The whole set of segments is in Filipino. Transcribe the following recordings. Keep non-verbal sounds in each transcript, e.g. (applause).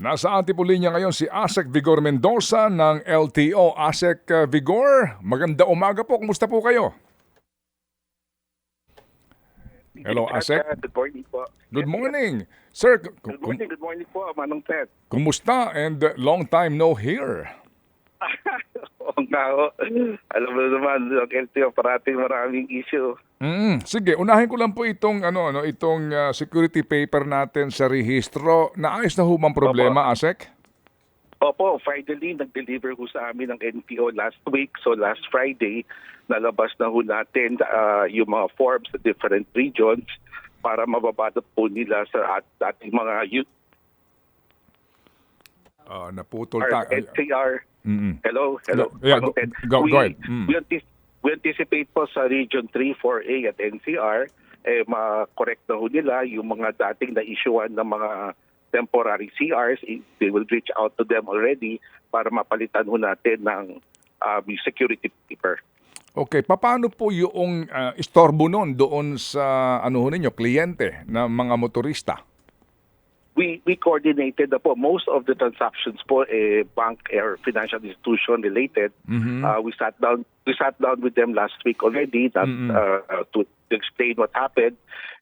Nasa Antipolinya ngayon si Asek Vigor Mendoza ng LTO. Asek uh, Vigor, maganda umaga po. Kumusta po kayo? Hello, Asek. Good morning po. Good morning. Sir, Good morning, good morning po, Manong Ted. kumusta and long time no hear? (laughs) Oo nga ho. Alam mo naman, ang LTO parating maraming issue. Mm, sige, unahin ko lang po itong ano ano itong uh, security paper natin sa rehistro. Naayos na humang problema, Asek? Opo, finally, nag-deliver ho sa amin ng NPO last week. So last Friday, nalabas na ho natin ah, yung mga forms sa different regions para mababadot po nila sa at- ating mga youth Ah, naputol or ta. NCR. Mm-mm. Hello, hello. Yeah, go- go- we, go ahead. Mm. we, antis- we anticipate po sa Region 3, 4A at NCR, eh, ma-correct na ho nila yung mga dating na-issuean ng mga temporary CRs. They will reach out to them already para mapalitan ho natin ng um, security paper. Okay, paano po yung ah, istorbo nun doon sa ano ho ninyo, kliyente na mga motorista? We we coordinated na po most of the transactions po eh bank or financial institution related Mhm. uh, we sat down we sat down with them last week already that Mhm. uh, uh, to, to explain what happened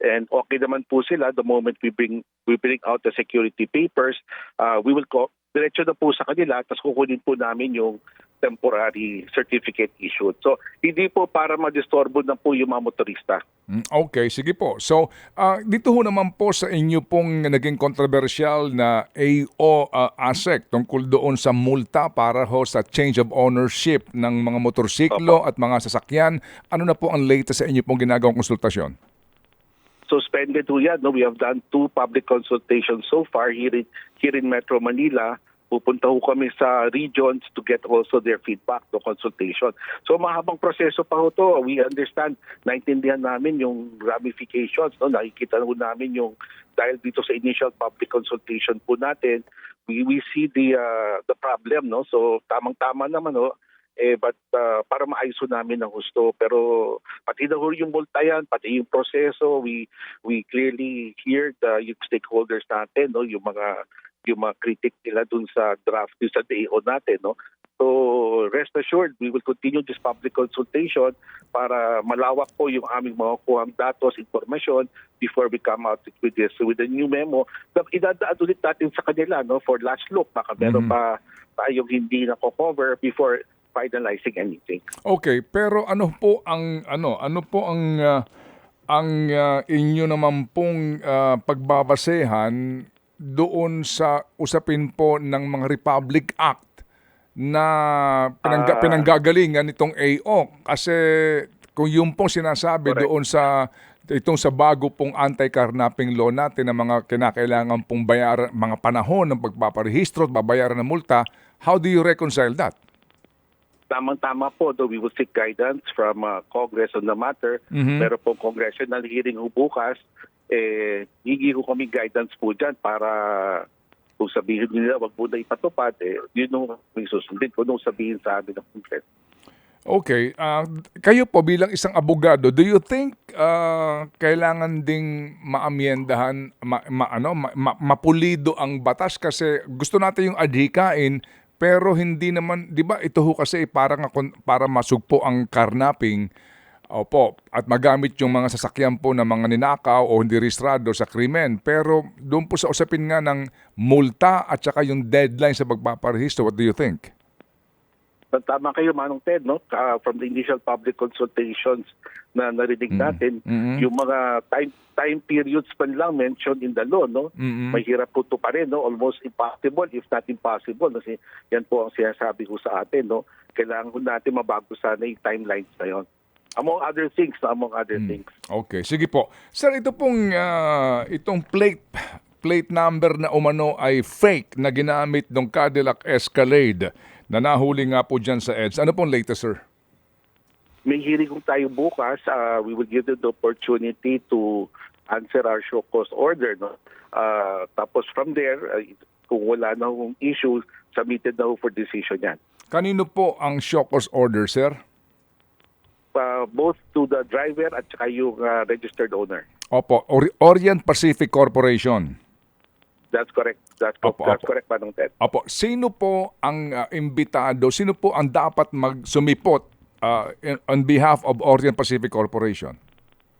and okay naman po sila the moment we bring we bring out the security papers uh, we will co- diretso na po sa kanila tapos kukunin po namin yung temporary certificate issued so hindi po para ma-disturbo na po yung mga motorista Mm, Okay, sige po. So, ah, dito ho naman po sa inyo pong naging controversial na AO ah, ASEC tungkol doon sa multa para ho sa change of ownership ng mga motorsiklo at mga sasakyan. Ano na po ang latest sa inyo pong ginagawang konsultasyon? Suspended ho yan. No? We have done two public consultations so far here in, here in Metro Manila. Pupunta ho kami sa regions to get also their feedback, the consultation. So mahabang proseso pa ho to. We understand, naintindihan namin yung ramifications. No? Nakikita ho namin yung dahil dito sa initial public consultation po natin, we, we see the uh, the problem. No? So tamang-tama naman ho, eh but uh, para maayos ho namin ang gusto pero pati na ho yung multa yan pati yung proseso we we clearly hear the yung stakeholders natin no yung mga yung mga critic nila dun sa draft dun sa DAO natin no. So rest assured we will continue this public consultation para malawak po yung aming mga kuhang datos informasyon before we come out with this with a new memo idadaan ulit natin sa kanila no for last look. Baka meron Mhm. pa tayong hindi na cover before finalizing anything. Okay, pero ano po ang ano, ano po ang ah, ang ah, inyo naman pong ah, pagbabasehan doon sa usapin po ng mga Republic Act na pinangga, Ah. pinanggagalingan nitong AO kasi kung yung pong sinasabi Correct. doon sa itong sa bago pong anti-carnapping law natin na mga kinakailangan pong bayaran mga panahon ng pagpaparehistro at babayaran ng multa, how do you reconcile that? Tamang-tama po, though we will seek guidance from uh, Congress on the matter. Mhm. Meron pong congressional hearing ho bukas. Eh, higi ko kami guidance po dyan para kung sabihin nila wag po na ipatupad, eh, yun may susundin ko nung sabihin sa amin ng Congress. Okay, ah, kayo po bilang isang abogado, do you think ah, kailangan ding maamyendahan, ma, ma- ano, ma- ma- mapulido ang batas kasi gusto natin yung adhikain pero hindi naman, 'di ba? Ito ho kasi para nga para masugpo ang karnaping. Opo, at magamit yung mga sasakyan po ng mga ninakaw o hindi rehistrado sa krimen. Pero doon po sa usapin nga ng multa at saka yung deadline sa pagpaparehistro, what do you think? Tama kayo, Manong Ted, no? Ah, from the initial public consultations na narinig natin, Mhm. yung mga time time periods pa lang mentioned in the law, no? Mhm. Mahirap po ito pa rin, no? Almost impossible, if not impossible. Kasi yan po ang sinasabi ko sa atin, no? Kailangan ko natin mabago sana yung timelines na yon. Among other things, among other things. Okay, sige po. Sir, ito pong ah, itong plate plate number na umano ay fake na ginamit ng Cadillac Escalade na nahuli nga po dyan sa EDS. Ano pong latest, sir? May hearing kung tayo bukas, ah, we will give them the opportunity to answer our show cause order, no? Ah, tapos from there, ah, kung wala na hong issue, submitted na for decision yan. Kanino po ang shock cause order, sir? Uh, both to the driver at saka yung ah, registered owner. Opo, Ori- Orient Pacific Corporation. That's correct. That's, co- Opo, that's opo. correct, Manong Ted. Opo, sino po ang ah, imbitado, sino po ang dapat magsumipot ah, in- on behalf of Orient Pacific Corporation?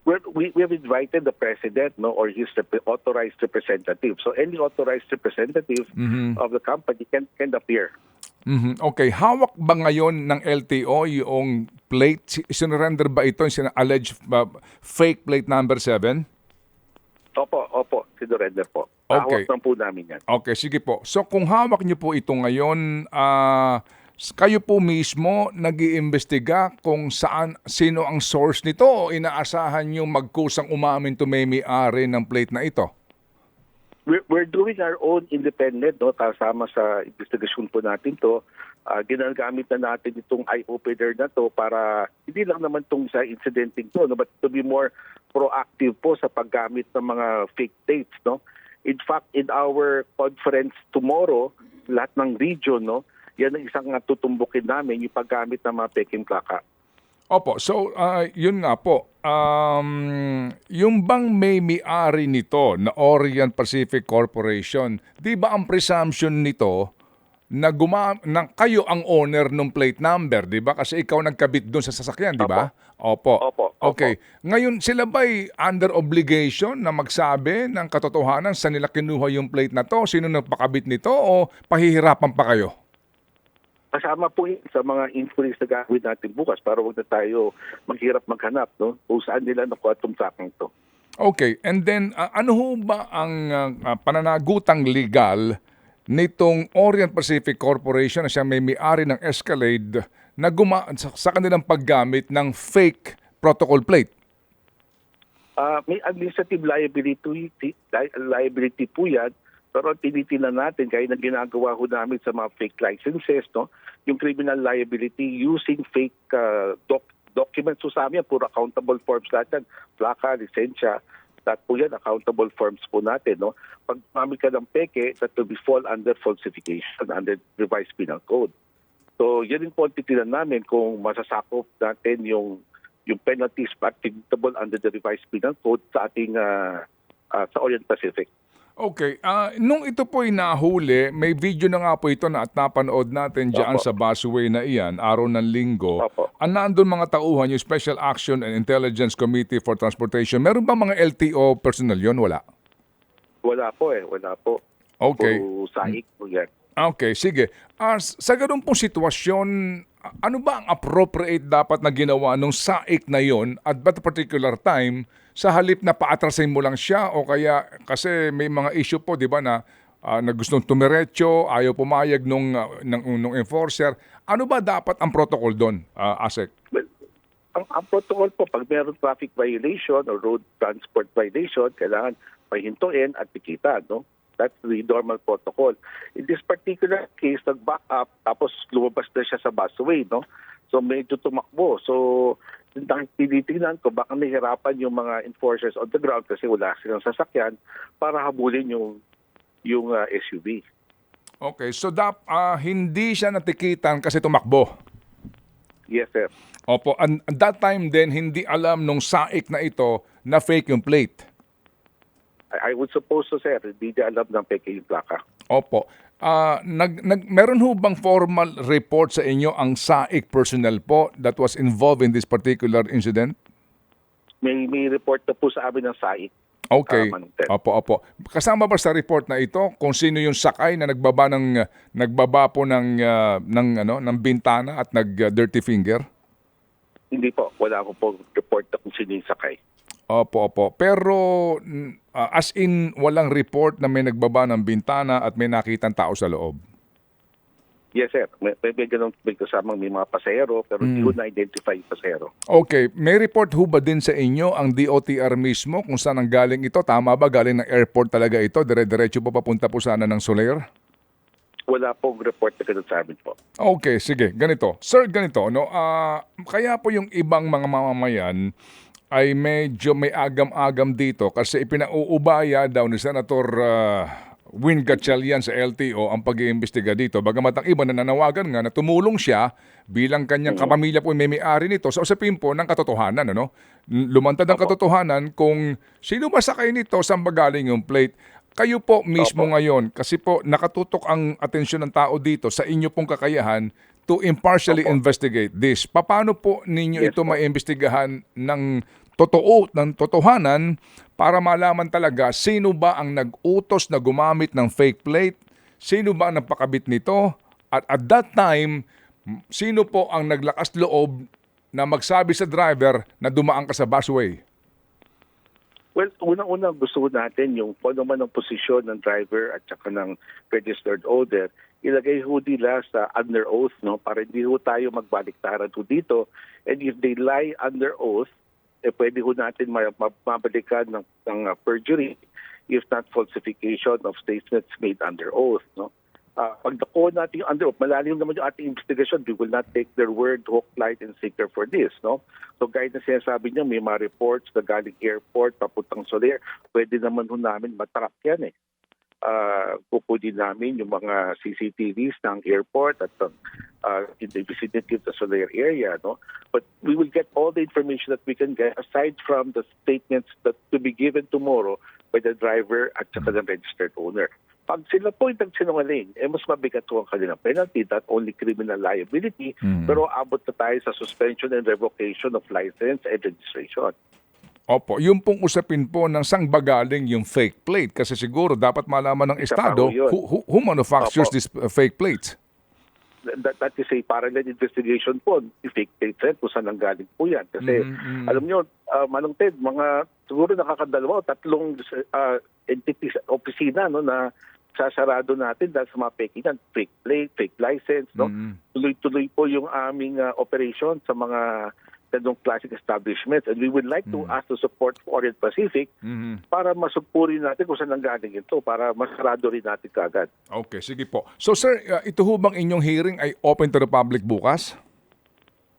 We're, we we have invited the president, no, or his rep- authorized representative. So any authorized representative of the company can can appear. Mhm. Okay, hawak ba ngayon ng LTO yung plate? Si- Sinurrender ba ito, yung alleged ah, fake plate number 7? Opo, opo, sinurrender po. Okay. Hawak lang po namin yan. Okay, sige po. So kung hawak niyo po ito ngayon, ah, kayo po mismo nag-iimbestiga kung saan, sino ang source nito o inaasahan niyo magkusang umamin to may may-ari ng plate na ito? We're, we're doing our own independent, no, kasama sa investigasyon po natin to. Ah, ginagamit na natin itong eye-opener na to para hindi lang naman itong sa incidenting to, no, but to be more proactive po sa paggamit ng mga fake dates. No? In fact, in our conference tomorrow, lahat ng region, no, yan ang isang uh, tutumbukin namin, yung paggamit ng mga peking plaka. Opo, so ah, yun nga po. Um, yung bang may may-ari nito na Orient Pacific Corporation, di ba ang presumption nito na, guma na kayo ang owner ng plate number, di ba? Kasi ikaw nagkabit doon sa sasakyan, di ba? Opo. Opo, opo. Okay. Ngayon, sila ba'y under obligation na magsabi ng katotohanan sa nila kinuha yung plate na to? Sino nagpakabit nito o pahihirapan pa kayo? Kasama po yun sa mga inquiries na gagawin natin bukas para wag na tayo maghirap maghanap no? kung saan nila nakuha itong tracking to. Okay, and then uh, ano ho ba ang uh, pananagutang legal nitong Orient Pacific Corporation na siya may may-ari ng Escalade na guma sa, kanilang paggamit ng fake protocol plate? Ah, may administrative liability li- liability po yan pero ang tinitingnan natin kaya na ginagawa ho namin sa mga fake licenses no yung criminal liability using fake ah, doc- documents so sa amin puro accountable forms natin plaka lisensya lahat po yan accountable forms po natin no pag gumamit ka ng peke that will be fall under falsification under revised penal code So, yan din po ang titignan namin kung masasakop natin yung yung penalties practicable under the revised penal code sa ating ah, ah, sa Orient Pacific. Okay, ah, nung ito po ay nahuli, may video na nga po ito na at napanood natin dyan Opo. sa busway na iyan, araw ng linggo. Opo. Ang nandun mga tauhan, yung Special Action and Intelligence Committee for Transportation, meron ba mga LTO personnel yon Wala. Wala po eh, wala po. Okay. Puro saik po yan. Okay, sige. Ah, s- sa ganun pong sitwasyon, ano ba ang appropriate dapat na ginawa nung saik na yon at that particular time sa halip na paatrasin mo lang siya o kaya kasi may mga issue po, di ba, na, ah, na gustong tumiretso, ayaw pumayag nung, ah, ng, nung enforcer. Ano ba dapat ang protocol doon, ah, ASEC? Ang, ang protocol po, pag meron traffic violation or road transport violation, kailangan pahintuin at tikita, no? That's the normal protocol. In this particular case, nag-back up, tapos lumabas na siya sa busway, no? So medyo tumakbo. So tinitingnan ko, baka nahihirapan yung mga enforcers on the ground kasi wala silang sasakyan para habulin yung yung ah, SUV. Okay, so dap, ah, hindi siya natikitan kasi tumakbo. Yes, sir. Opo, and at that time din, hindi alam nung saik na ito na fake yung plate. I, I would suppose so, sir. Hindi niya alam ng peke yung plaka. Opo. Ah, nag, nag, meron ho bang formal report sa inyo ang SAIC personnel po that was involved in this particular incident? May, may report na po sa amin ng SAIC. Okay. Ted. Opo, opo. Kasama ba sa report na ito kung sino yung sakay na nagbaba ng nagbaba po ng ah, ng ano ng bintana at nag ah, dirty finger? Hindi po. Wala ko po report na kung sino yung sakay. Opo, opo. Pero mm, ah, as in walang report na may nagbaba ng bintana at may nakitang tao sa loob. Yes, sir. May, may, may ganun may kasamang may mga pasahero pero hindi ko na-identify yung pasahero. Okay, may report ho ba din sa inyo ang DOTR mismo kung saan ang galing ito? Tama ba? Galing ng airport talaga ito? Dire-diretso po papunta po sana ng Soler? Wala pong report na ganun sa amin po. Okay, sige. Ganito. Sir, ganito. No? Ah, kaya po yung ibang mga mamamayan ay medyo may agam-agam dito kasi ipinauubaya daw ni Senator uh, Win Gatchalian sa LTO ang pag-iimbestiga dito. Bagamat ang iba na nanawagan nga na tumulong siya bilang kanyang kapamilya po may may-ari nito sa usapin po ng katotohanan. Ano? Lumantad ang katotohanan kung sino ba sakay nito, saan ba galing yung plate. Kayo po mismo ngayon, kasi po nakatutok ang atensyon ng tao dito sa inyo pong kakayahan to impartially Opo. investigate this. Paano po ninyo Yes ito po. maimbestigahan ng totoo, ng totohanan para malaman talaga sino ba ang nag-utos na gumamit ng fake plate, sino ba ang nagpakabit nito, at at that time, sino po ang naglakas loob na magsabi sa driver na dumaan ka sa busway? Well, unang-una gusto natin yung kung ano man ang posisyon ng driver at saka ng registered owner, ilagay ho nila sa under oath, no? Para hindi ho tayo magbaliktaran ho dito. And if they lie under oath, eh pwede ho natin ma- ma- mabalikan ng, ng uh, perjury if not falsification of statements made under oath, no? Uh, pag natin yung under oath, malalim naman yung ating investigation. We will not take their word, hook, light, and sinker for this. No? So gaya na sinasabi niya, may mga reports na galing airport, papuntang Soler, pwede naman ho namin matrack yan eh. Uh, kukunin namin yung mga CCTVs ng airport at uh, in the vicinity of the Soler area. No? But we will get all the information that we can get aside from the statements that to be given tomorrow by the driver at saka the registered owner. Pag sila po yung nagsinungaling, eh mas mabigat po ang kanilang penalty, not only criminal liability, Mhm. pero abot na tayo sa suspension and revocation of license and registration. Opo, yung pong usapin po ng sang bagaling yung fake plate kasi siguro dapat malaman ng Isa Estado who, who, who manufactures Opo. these uh, fake plates. That, that is a parallel investigation po. Fake date set, kung saan ang galing po yan. Kasi Mhm, mhm. alam nyo, uh, Manong Ted, mga siguro nakakadalawa o tatlong uh, entities, opisina no, na sasarado natin dahil sa mga fake yan, fake plate, fake license. No? Mhm. tuloy-tuloy po yung aming uh, operation sa mga ganong classic establishments and we would like to ask the support for Orient Pacific Mhm. para masugpurin natin kung saan ang galing ito para masarado rin natin kagad. Okay, sige po. So sir, uh, ito ho bang inyong hearing ay open to the public bukas?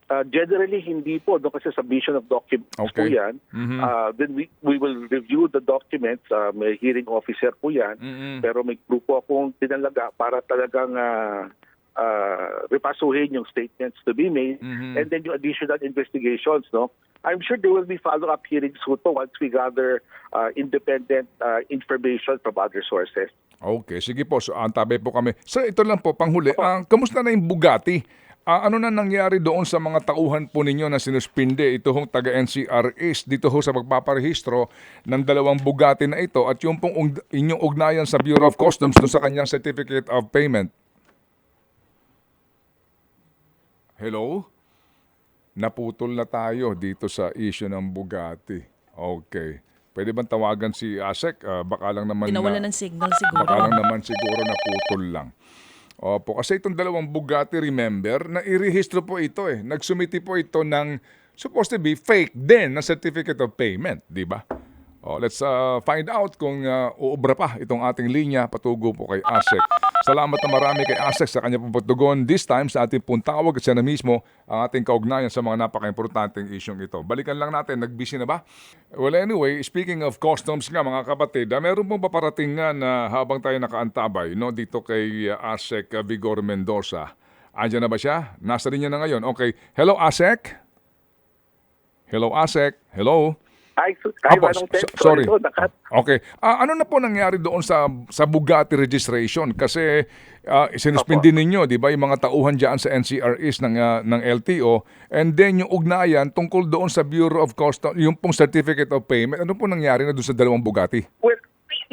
Uh, generally, hindi po, no, kasi submission of documents po Okay. yan. Mhm. Uh, then we, we will review the documents. Uh, may hearing officer po yan. Mhm. Pero may grupo akong tinalaga para talagang uh, uh, repasuhin yung statements to be made Mhm. and then yung additional investigations. No, I'm sure there will be follow-up hearings po once we gather uh, independent uh, information from other sources. Okay, sige po. So, antabay po kami. Sir, ito lang po, panghuli. Ah, kamusta na yung Bugatti? Ah, ano na nangyari doon sa mga tauhan po ninyo na sinuspinde ito hong taga-NCRS dito ho sa pagpaparehistro ng dalawang Bugatti na ito at yung pong ug- inyong ugnayan sa Bureau of Customs doon sa kanyang Certificate of Payment? Hello? Naputol na tayo dito sa issue ng Bugatti. Okay. Pwede bang tawagan si Asek? Ah, baka lang naman Tinawala na- ng signal siguro. Baka lang naman siguro naputol lang. Opo, kasi itong dalawang Bugatti, remember, na irehistro po ito eh. Nagsumiti po ito ng supposed to be fake din na certificate of payment, di ba? Oh, let's uh, find out kung uh, uubra pa itong ating linya patugo po kay ASEC. Salamat na marami kay ASEC sa kanya pong pagtugon. This time sa ating pong tawag at siya na mismo ang ating kaugnayan sa mga napaka-importanteng isyong ito. Balikan lang natin, nag-busy na ba? Well anyway, speaking of customs nga mga kapatid, ah, meron pong paparating nga na habang tayo nakaantabay no, dito kay ASEC uh, Vigor Mendoza. Andiyan na ba siya? Nasa linya na ngayon. Okay. Hello ASEC? Hello ASEC? Hello? Ay, ay Apo, Manong Ted, sorry. po, nakat- Okay. Ah, ano na po nangyari doon sa sa Bugatti registration? Kasi uh, sinuspindi ninyo, 'di ba, yung mga tauhan diyan sa NCRS ng ah, ng LTO and then yung ugnayan tungkol doon sa Bureau of Customs, yung pong certificate of payment. Ano po nangyari na doon sa dalawang Bugatti? Well,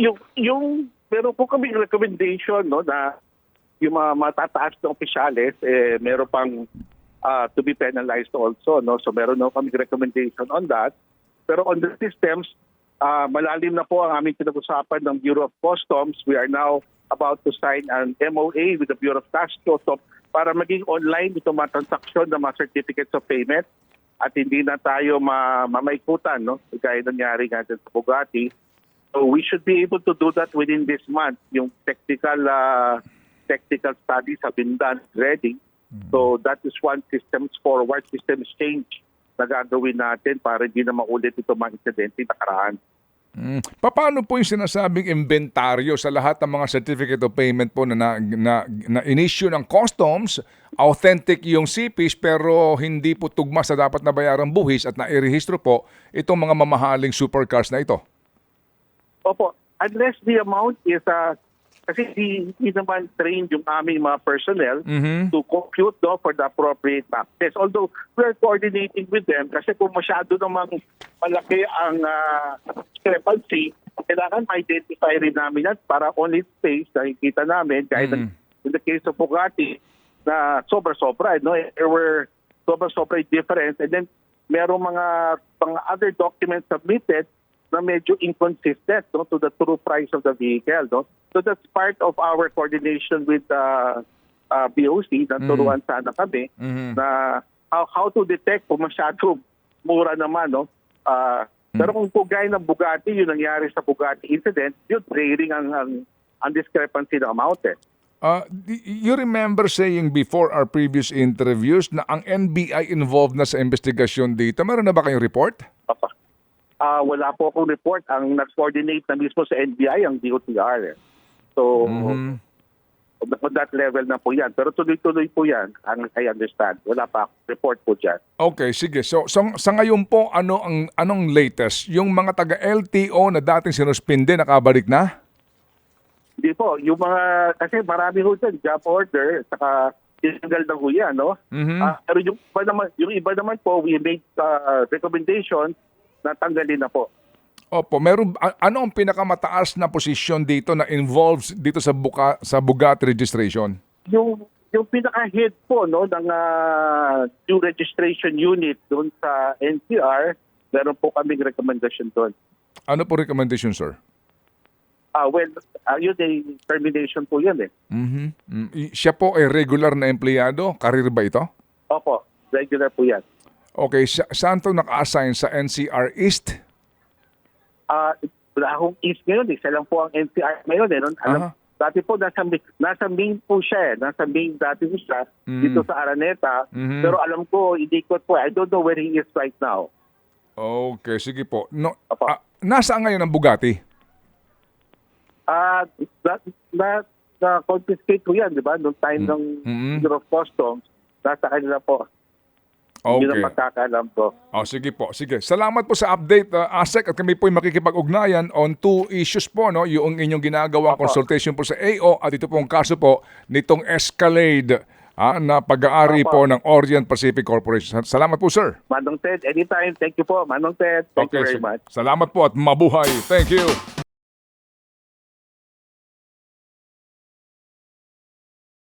yung, yung, meron po kami recommendation no, na yung mga matataas na opisyales, eh, meron pang uh, to be penalized also. No? So meron na kami recommendation on that. Pero on the systems, uh, malalim na po ang aming pinag-usapan ng Bureau of Customs. We are now about to sign an MOA with the Bureau of Tax Customs para maging online itong mga transaksyon ng mga certificates of payment at hindi na tayo ma mamaikutan, no? Gaya nangyari nga sa Bugatti. So we should be able to do that within this month. Yung technical uh, technical studies have been done ready. So that is one systems forward, systems change na gagawin natin para hindi na maulit ito mga insidente nakaraan. Mm. Paano po yung sinasabing inventaryo sa lahat ng mga certificate of payment po na, na, na, na in-issue ng customs, authentic yung CPs pero hindi po tugma sa dapat na bayarang buhis at nairehistro po itong mga mamahaling supercars na ito? Opo, unless the amount is uh, kasi hindi, hindi naman trained yung aming mga personnel Mhm. to compute no, for the appropriate taxes. Although we're coordinating with them kasi kung masyado namang malaki ang uh, discrepancy, kailangan ma-identify rin namin yan para only space na nakikita namin kahit Mm. in the case of Bugatti na sobra-sobra. No? There were sobra-sobra difference and then merong mga pang other documents submitted na medyo inconsistent no, to the true price of the vehicle. No? So that's part of our coordination with uh, uh, BOC. Naturuan sana kami Mhm. na how, how to detect kung masyado mura naman. No? Ah, Pero kung po gaya ng Bugatti, yung nangyari sa Bugatti incident, yun, varying ang, ang, ang discrepancy ng amount. Eh. Uh, you remember saying before our previous interviews na ang NBI involved na sa investigasyon dito. Meron na ba kayong report? Papa. Ah, wala po akong report. Ang nag-coordinate na mismo sa NBI, ang DOTR. So, Mhm. on that level na po yan. Pero tuloy-tuloy po yan, ang I understand. Wala pa akong report po dyan. Okay, sige. So, so sa ngayon po, ano ang anong latest? Yung mga taga LTO na dating sinuspinde nakabalik na? Hindi po, yung mga, kasi marami ho dyan, job order, saka tinanggal na ho yan, no? Mhm. Ah, pero yung iba naman, yung iba naman po, we make uh, recommendation na tanggalin na po. Opo, meron ano ang pinakamataas na posisyon dito na involves dito sa buka, sa Bugatti registration? Yung yung pinaka-head po no ng ah, new registration unit doon sa NCR, meron po kaming recommendation doon. Ano po recommendation, sir? Ah, well, uh, yun ay termination po yun eh. Mhm. Mm, Siya po ay regular na empleyado? Karir ba ito? Opo, regular po yan. Okay, sa, saan to naka-assign sa NCR East? Ah, wala akong east ngayon eh. Siya lang po ang NCR ngayon eh. Nun, alam, Aha. dati po nasa, nasa main po siya eh. Nasa main dati po siya Mm. dito sa Araneta. Mhm. Pero alam ko, inikot po. I don't know where he is right now. Okay, sige po. No, Apo. ah, nasaan ngayon ang Bugatti? Ah, na, na, na confiscate ko yan, di ba? Noong time ng Mhm. Bureau of Customs, nasa kanila po. Yun Okay. ang pagkakaalam ko. Oh, sige po. Sige. Salamat po sa update, uh, ASEC. At kami po makikipag-ugnayan on two issues po. No? Yung inyong ginagawang Opo. consultation po sa AO at ito pong kaso po nitong Escalade ah, na pag-aari po Opo. ng Orient Pacific Corporation. Salamat po, sir. Manong Ted, anytime. Thank you po. Manong Ted, thank you very much. Salamat po at mabuhay. Thank you.